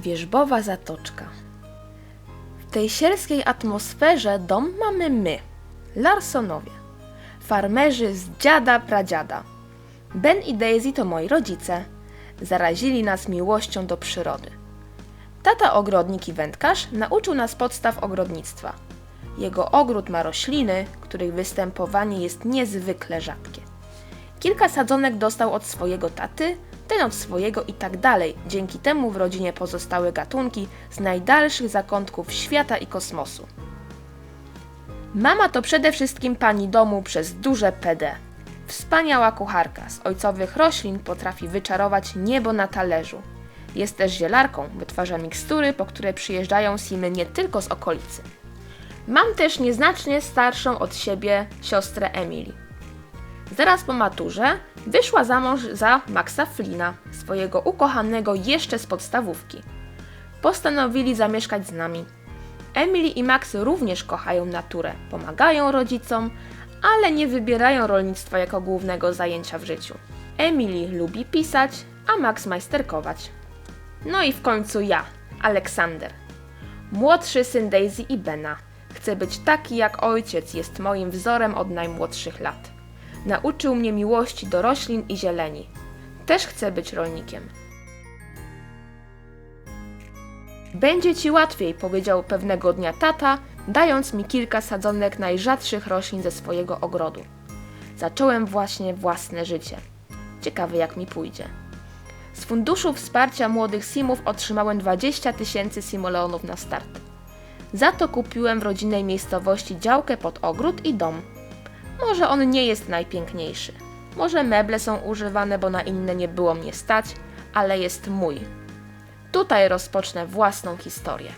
Wierzbowa Zatoczka. W tej sielskiej atmosferze dom mamy my, Larsonowie, farmerzy z dziada pradziada. Ben i Daisy to moi rodzice. Zarazili nas miłością do przyrody. Tata ogrodnik i wędkarz nauczył nas podstaw ogrodnictwa. Jego ogród ma rośliny, których występowanie jest niezwykle rzadkie. Kilka sadzonek dostał od swojego taty, ten od swojego i tak dalej. Dzięki temu w rodzinie pozostały gatunki z najdalszych zakątków świata i kosmosu. Mama to przede wszystkim pani domu przez duże PD. Wspaniała kucharka z ojcowych roślin potrafi wyczarować niebo na talerzu. Jest też zielarką, wytwarza mikstury, po które przyjeżdżają simy nie tylko z okolicy. Mam też nieznacznie starszą od siebie siostrę Emily. Zaraz po maturze wyszła za mąż za Maxa Flina, swojego ukochanego jeszcze z podstawówki. Postanowili zamieszkać z nami. Emily i Max również kochają naturę, pomagają rodzicom, ale nie wybierają rolnictwa jako głównego zajęcia w życiu. Emily lubi pisać, a Max majsterkować. No i w końcu ja, Aleksander. Młodszy syn Daisy i Bena. Chcę być taki jak ojciec, jest moim wzorem od najmłodszych lat. Nauczył mnie miłości do roślin i zieleni. Też chcę być rolnikiem. Będzie ci łatwiej, powiedział pewnego dnia tata, dając mi kilka sadzonek najrzadszych roślin ze swojego ogrodu. Zacząłem właśnie własne życie. Ciekawe jak mi pójdzie. Z funduszu wsparcia młodych simów otrzymałem 20 tysięcy simoleonów na start. Za to kupiłem w rodzinnej miejscowości działkę pod ogród i dom. Może on nie jest najpiękniejszy. Może meble są używane, bo na inne nie było mnie stać, ale jest mój. Tutaj rozpocznę własną historię.